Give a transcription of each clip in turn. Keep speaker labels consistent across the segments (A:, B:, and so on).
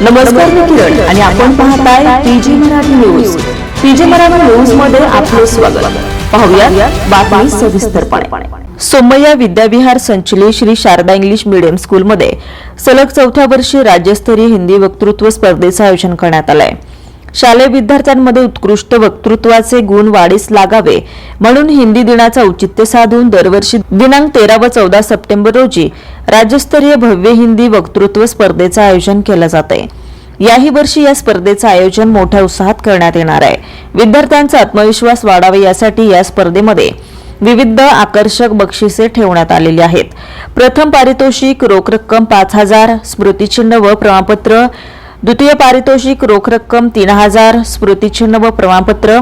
A: नमस्कार मी किरण आणि आपण पाहताय PG Marathi news. PG Marathi न्यूजमध्ये आपले स्वागत. पाहूया बातमी सविस्तरपणे. सोमय्या विद्याविहार संचलित श्री शारदा इंग्लिश मीडियम स्कूलमध्ये सलग चौथ्या वर्षी राज्यस्तरीय हिंदी वक्तृत्व स्पर्धेचं आयोजन करण्यात आलंय. शालेय विद्यार्थ्यांमध्ये उत्कृष्ट वक्तृत्वाचे गुण वाढीस लागावे म्हणून हिंदी दिनाचं औचित्य साधून दरवर्षी दिनांक तेरा व चौदा सप्टेंबर रोजी राज्यस्तरीय भव्य हिंदी वक्तृत्व स्पर्धेचं आयोजन केलं जात आहे याही वर्षी या स्पर्धेचं आयोजन मोठ्या उत्साहात करण्यात येणार आहे. विद्यार्थ्यांचा आत्मविश्वास वाढावा यासाठी या स्पर्धेमध्ये विविध आकर्षक बक्षिसे ठेवण्यात आलेली आहेत. प्रथम पारितोषिक रोख रक्कम पाच हजार स्मृतिचिन्ह व प्रमाणपत्र. द्वितीय पारितोषिक रोख रक्कम तीन हजार स्मृतिचिन्ह व प्रमाणपत्र.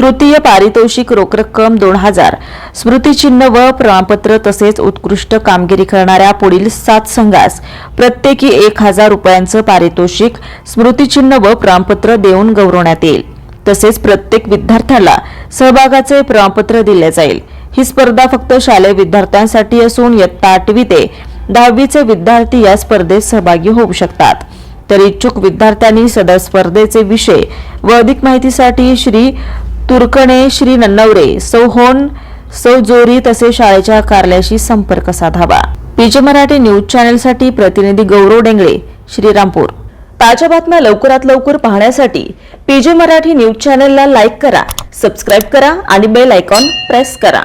A: तृतीय पारितोषिक रोख रक्कम दोन हजार. स्मृतिचिन्ह व प्रमाणपत्र तसेच उत्कृष्ट कामगिरी करणाऱ्या पुढील सात संघास प्रत्येकी एक हजार रुपयांचं पारितोषिक स्मृतिचिन्ह व प्रमाणपत्र देऊन गौरवण्यात येईल. तसेच प्रत्येक विद्यार्थ्याला सहभागाचे प्रमाणपत्र दिले जाईल. ही स्पर्धा फक्त शालेय विद्यार्थ्यांसाठी असून इयत्ता आठवी ते दहावीचे विद्यार्थी या स्पर्धेत सहभागी होऊ शकतात. तर इच्छुक विद्यार्थ्यांनी सदर स्पर्धेचे विषय व अधिक माहितीसाठी श्री तुर्कणे श्री नन्नवरे सौहोन सौजोरी तसे जोरी शाळेच्या कार्यालयाशी संपर्क साधावा. पीजे मराठी न्यूज चॅनेलसाठी प्रतिनिधी गौरव डेंगळे श्रीरामपूर. ताज्या बातम्या लवकरात लवकर पाहण्यासाठी पीजे मराठी न्यूज चॅनेलला लाईक करा सबस्क्राईब करा आणि बेल आयकॉन प्रेस करा.